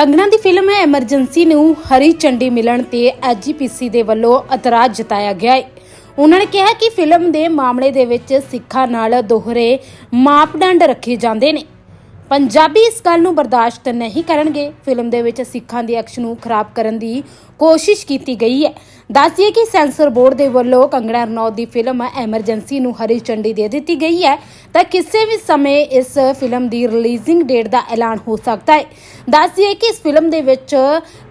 ਕੰਗਣਾ ਦੀ ਫਿਲਮ ਹੈ ਐਮਰਜੈਂਸੀ ਨੂੰ ਹਰੀ ਚੰਡੀ ਮਿਲਣ ਤੇ ਐਜੀਪੀਸੀ ਦੇ ਵੱਲੋਂ ਇਤਰਾਜ਼ ਜਤਾਇਆ ਗਿਆ ਹੈ। ਉਹਨਾਂ ਨੇ ਕਿਹਾ ਕਿ ਫਿਲਮ ਦੇ ਮਾਮਲੇ ਦੇ ਵਿੱਚ ਸਿੱਖਾਂ ਨਾਲ ਦੋਹਰੇ ਮਾਪਦੰਡ ਰੱਖੇ ਜਾਂਦੇ ਨੇ। ਪੰਜਾਬੀ ਇਸ ਗੱਲ ਨੂੰ ਬਰਦਾਸ਼ਤ ਨਹੀਂ ਕਰਨਗੇ। ਫਿਲਮ ਦੇ ਵਿੱਚ ਸਿੱਖਾਂ ਦੇ ਅਕਸ਼ ਨੂੰ ਖਰਾਬ ਕਰਨ ਦੀ ਕੋਸ਼ਿਸ਼ ਕੀਤੀ ਗਈ ਹੈ। ਦੱਸਦੀਏ ਕਿ ਸੈਂਸਰ ਬੋਰਡ ਦੇ ਵੱਲੋਂ ਕੰਗਣਾ ਰਣੌਤ ਦੀ ਫਿਲਮ ਐਮਰਜੈਂਸੀ ਨੂੰ ਹਰੀ ਝੰਡੀ ਦੇ ਦਿੱਤੀ ਗਈ ਹੈ। ਤਾਂ ਕਿਸੇ ਵੀ ਸਮੇਂ ਇਸ ਫਿਲਮ ਦੀ ਰਿਲੀਜ਼ਿੰਗ ਡੇਟ ਦਾ ਐਲਾਨ ਹੋ ਸਕਦਾ ਹੈ। ਦੱਸਦੀਏ ਕਿ ਇਸ ਫਿਲਮ ਦੇ ਵਿੱਚ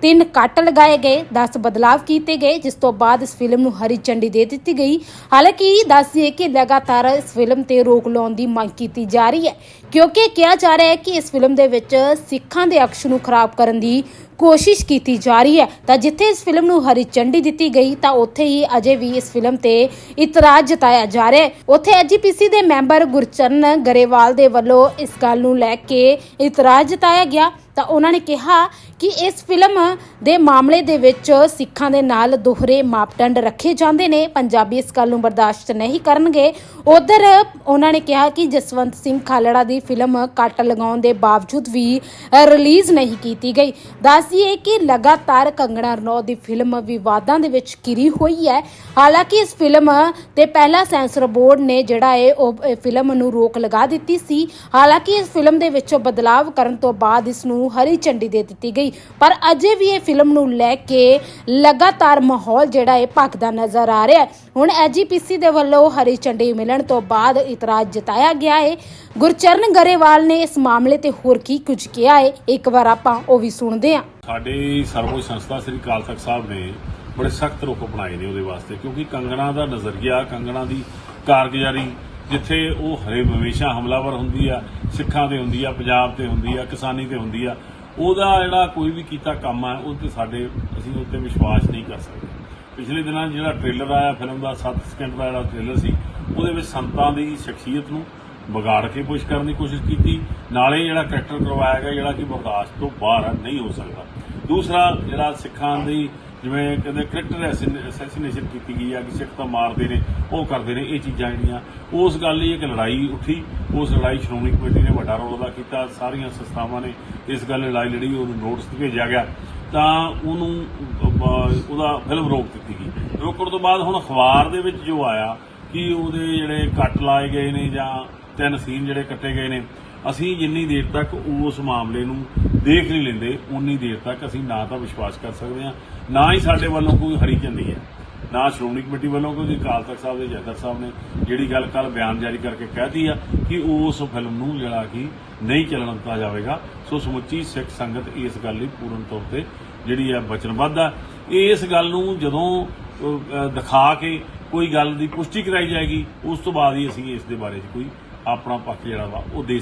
ਤਿੰਨ ਕੱਟ ਲਗਾਏ ਗਏ 10 ਬਦਲਾਵ ਕੀਤੇ ਗਏ, ਜਿਸ ਤੋਂ ਬਾਅਦ ਇਸ ਫਿਲਮ ਨੂੰ ਹਰੀ ਝੰਡੀ ਦੇ ਦਿੱਤੀ ਗਈ। ਹਾਲਾਂਕਿ ਦੱਸਿਏ ਕਿ ਲਗਾਤਾਰ ਇਸ ਫਿਲਮ ਤੇ ਰੋਕ ਲਾਉਣ ਦੀ ਮੰਗ ਕੀਤੀ ਜਾ ਰਹੀ ਹੈ, ਕਿਉਂਕਿ ਕਿਹਾ ਜਾ ਰਿਹਾ ਹੈ ਕਿ ਇਸ ਫਿਲਮ ਦੇ ਵਿੱਚ ਸਿੱਖਾਂ ਦੇ ਅਕਸ਼ ਨੂੰ ਖਰਾਬ ਕਰਨ ਦੀ ਕੋਸ਼ਿਸ਼ ਕੀਤੀ ਜਾ ਰਹੀ ਹੈ। ਤਾਂ ਜਿੱਥੇ ਇਸ ਫਿਲਮ ਨੂੰ ਹਰੀ ਚੰਡੀ ਦਿੱਤੀ ਗਈ, ਤਾਂ ਉੱਥੇ ਹੀ ਅਜੇ ਵੀ ਇਸ ਫਿਲਮ ਤੇ ਇਤਰਾਜ਼ ਜਤਾਇਆ ਜਾ ਰਿਹਾ ਹੈ। ਉੱਥੇ ਐਜੀਪੀਸੀ ਦੇ ਮੈਂਬਰ ਗੁਰਚਰਨ ਗਰੇਵਾਲ ਦੇ ਵੱਲੋਂ ਇਸ ਗੱਲ ਨੂੰ ਲੈ ਕੇ ਇਤਰਾਜ਼ ਜਤਾਇਆ ਗਿਆ। ਤਾਂ ਉਹਨਾਂ ਨੇ ਕਿਹਾ ਕਿ ਇਸ ਫਿਲਮ ਦੇ ਮਾਮਲੇ ਦੇ ਵਿੱਚ ਸਿੱਖਾਂ ਦੇ ਨਾਲ ਦੋਹਰੇ ਮਾਪਦੰਡ ਰੱਖੇ ਜਾਂਦੇ ਨੇ, ਪੰਜਾਬੀ ਇਸ ਗੱਲ ਨੂੰ ਬਰਦਾਸ਼ਤ ਨਹੀਂ ਕਰਨਗੇ। ਉਧਰ ਉਹਨਾਂ ਨੇ ਕਿਹਾ ਕਿ ਜਸਵੰਤ ਸਿੰਘ ਖਾਲੜਾ ਦੀ ਫਿਲਮ ਕੱਟ ਲਗਾਉਣ ਦੇ ਬਾਵਜੂਦ ਵੀ ਰਿਲੀਜ਼ ਨਹੀਂ ਕੀਤੀ ਗਈ। ਦੱਸਦੀਏ ਕਿ ਲਗਾਤਾਰ ਕੰਗਣਾ ਰਣੌਤ ਦੀ ਫਿਲਮ ਵਿਵਾਦਾਂ ਦੇ ਵਿੱਚ ਘਿਰੀ ਹੋਈ ਹੈ। ਹਾਲਾਂਕਿ ਇਸ ਫਿਲਮ ਤੇ ਪਹਿਲਾ ਸੈਂਸਰ ਬੋਰਡ ਨੇ ਜਿਹੜਾ ਹੈ ਉਹ ਫਿਲਮ ਨੂੰ ਰੋਕ ਲਗਾ ਦਿੱਤੀ ਸੀ। ਹਾਲਾਂਕਿ ਇਸ ਫਿਲਮ ਦੇ ਵਿੱਚ ਬਦਲਾਵ ਕਰਨ ਤੋਂ ਬਾਅਦ ਇਸ ਨੂੰ ਹਰੀ ਝੰਡੀ ਦੇ ਦਿੱਤੀ ਗਈ। ਪਰ ਅਜੇ ਵੀ ਇਹ ਫਿਲਮ ਨੂੰ ਲੈ ਕੇ ਲਗਾਤਾਰ ਮਾਹੌਲ ਜਿਹੜਾ ਹੈ ਭਖਦਾ ਨਜ਼ਰ ਆ ਰਿਹਾ ਹੈ। ਹੁਣ ਐਜੀਪੀਸੀ ਦੇ ਵੱਲੋਂ ਹਰੀ ਝੰਡੀ ਮਿਲਣ ਤੋਂ ਬਾਅਦ ਇਤਰਾਜ਼ ਜਤਾਇਆ ਗਿਆ ਹੈ। ਗੁਰਚਰਨ ਗਰੇਵਾਲ ਨੇ ਇਸ ਮਾਮਲੇ ਤੇ ਹੋਰ ਕੀ ਕੁਝ ਕਿਹਾ ਹੈ? ਇੱਕ ਵਾਰ ਆਪਾਂ ਉਹ ਵੀ ਸੁਣਦੇ ਹਾਂ। ਸਾਡੇ ਸਰਵਉੱਚ ਸੰਸਥਾ ਸ੍ਰੀ ਅਕਾਲ ਤਖਤ ਸਾਹਿਬ ਨੇ ਬੜੇ ਸਖਤ ਰੁਖ ਅਪਣਾਏ ਨੇ ਉਹਦੇ ਵਾਸਤੇ, ਕਿਉਂਕਿ ਕੰਗਣਾ ਦਾ ਨਜ਼ਰੀਆ, ਕੰਗਣਾ ਦੀ ਕਾਰਗੁਜ਼ਾਰੀ ਜਿੱਥੇ ਉਹ ਹਰੇ ਹਮੇਸ਼ਾ ਹਮਲਾਵਰ ਹੁੰਦੀ ਆ, ਸਿੱਖਾਂ ਤੇ ਹੁੰਦੀ ਆ, ਪੰਜਾਬ ਤੇ ਹੁੰਦੀ ਆ, ਕਿਸਾਨੀ ਤੇ ਹੁੰਦੀ ਆ, ਉਹਦਾ ਜਿਹੜਾ ਕੋਈ ਵੀ ਕੀਤਾ ਕੰਮ ਆ ਉਹ ਤੇ ਸਾਡੇ, ਅਸੀਂ ਉਹ ਤੇ ਵਿਸ਼ਵਾਸ ਨਹੀਂ ਕਰ ਸਕਦੇ। ਪਿਛਲੇ ਦਿਨਾਂ ਜਿਹੜਾ ਟ੍ਰੇਲਰ ਆਇਆ, ਫਿਲਮ ਦਾ 7 ਸਕਿੰਟ ਦਾ ਜਿਹੜਾ ਟ੍ਰੇਲਰ ਸੀ, ਉਹਦੇ ਵਿੱਚ ਸੰਤਾਂ ਦੀ ਸ਼ਖਸੀਅਤ ਨੂੰ ਵਿਗਾੜ ਕੇ ਪੁਸ਼ ਕਰਨ ਦੀ ਕੋਸ਼ਿਸ਼ ਕੀਤੀ। ਨਾਲੇ ਜਿਹੜਾ ਕਰੈਕਟਰ ਕਰਵਾਇਆ ਗਿਆ, ਜਿਹੜਾ ਕਿ ਬਰਦਾਸ਼ਤ ਤੋਂ ਬਾਹਰ ਨਹੀਂ ਹੋ ਸਕਦਾ। ਦੂਸਰਾ, ਜਿਹੜਾ ਸਿੱਖਾਂ ਦੀ ਜਿਵੇਂ ਕਹਿੰਦੇ ਕਰੈਕਟਰ ਅਸੈਸੀਨੇਸ਼ਨ ਕੀਤੀ ਗਈ ਆ, ਕਿ ਸਿੱਖ ਤਾਂ ਮਾਰਦੇ ਨੇ, ਉਹ ਕਰਦੇ ਨੇ, ਇਹ ਚੀਜ਼ਾਂ ਜਿਹੜੀਆਂ। ਉਸ ਗੱਲ ਲਈ ਇੱਕ ਲੜਾਈ ਉੱਠੀ। ਉਸ ਲੜਾਈ ਸ਼੍ਰੋਮਣੀ ਕਮੇਟੀ ਨੇ ਵੱਡਾ ਰੋਲ ਅਦਾ ਕੀਤਾ। ਸਾਰੀਆਂ ਸੰਸਥਾਵਾਂ ਨੇ ਇਸ ਗੱਲ ਲੜਾਈ ਲੜੀ, ਉਹਨੂੰ ਨੋਟਿਸ ਭੇਜਿਆ ਗਿਆ। ਤਾਂ ਉਹਨੂੰ ਉਹਦਾ ਫਿਲਮ ਰੋਕ ਦਿੱਤੀ ਗਈ। ਰੋਕਣ ਤੋਂ ਬਾਅਦ ਹੁਣ ਅਖਬਾਰ ਦੇ ਵਿੱਚ ਜੋ ਆਇਆ, ਕਿ ਉਹਦੇ ਜਿਹੜੇ ਕੱਟ ਲਾਏ ਗਏ ਨੇ ਜਾਂ ਤਿੰਨ ਸੀਨ ਜਿਹੜੇ ਕੱਟੇ ਗਏ ਨੇ ਅਸੀਂ ਜਿੰਨੀ ਦੇਰ ਤੱਕ ਉਸ ਮਾਮਲੇ ਨੂੰ ਦੇਖ ਨਹੀਂ ਲੈਂਦੇ, ਉਨੀ ਦੇਰ ਤੱਕ ਅਸੀਂ ਨਾ ਤਾਂ ਵਿਸ਼ਵਾਸ ਕਰ ਸਕਦੇ ਹਾਂ, ਨਾ ਹੀ ਸਾਡੇ ਵੱਲੋਂ ਕੋਈ ਹਰੀ ਝੰਡੀ ਹੈ। ਨਾ ਸ਼੍ਰੋਮਣੀ ਕਮੇਟੀ ਵੱਲੋਂ ਕੋਈ ਅਕਾਲ ਤਖਤ ਸਾਹਿਬ ਦੇ ਜਥੇਦਾਰ ਸਾਹਿਬ ਨੇ ਜਿਹੜੀ ਗੱਲ ਕੱਲ ਬਿਆਨ ਜਾਰੀ ਕਰਕੇ ਕਹਿਤੀ ਆ ਕਿ ਉਸ ਫਿਲਮ ਨੂੰ ਜਿਹੜਾ ਕਿ ਨਹੀਂ ਚੱਲਣ ਦਿੱਤਾ ਜਾਵੇਗਾ। ਸੋ ਸਮੁੱਚੀ ਸਿੱਖ ਸੰਗਤ ਇਸ ਗੱਲ ਲਈ ਪੂਰਨ ਤੌਰ ਤੇ ਜਿਹੜੀ ਹੈ ਵਚਨਬੱਧ ਆ। ਇਸ ਗੱਲ ਨੂੰ ਜਦੋਂ ਦਿਖਾ ਕੇ ਕੋਈ ਗੱਲ ਦੀ ਪੁਸ਼ਟੀ ਕਰਾਈ ਜਾਏਗੀ, ਉਸ ਤੋਂ ਬਾਅਦ ਹੀ ਅਸੀਂ ਇਸ ਦੇ ਬਾਰੇ 'ਚ ਕੋਈ ਆਪਣਾ ਪੱਖ ਜਿਹੜਾ ਵਾ ਉਹ ਦੇ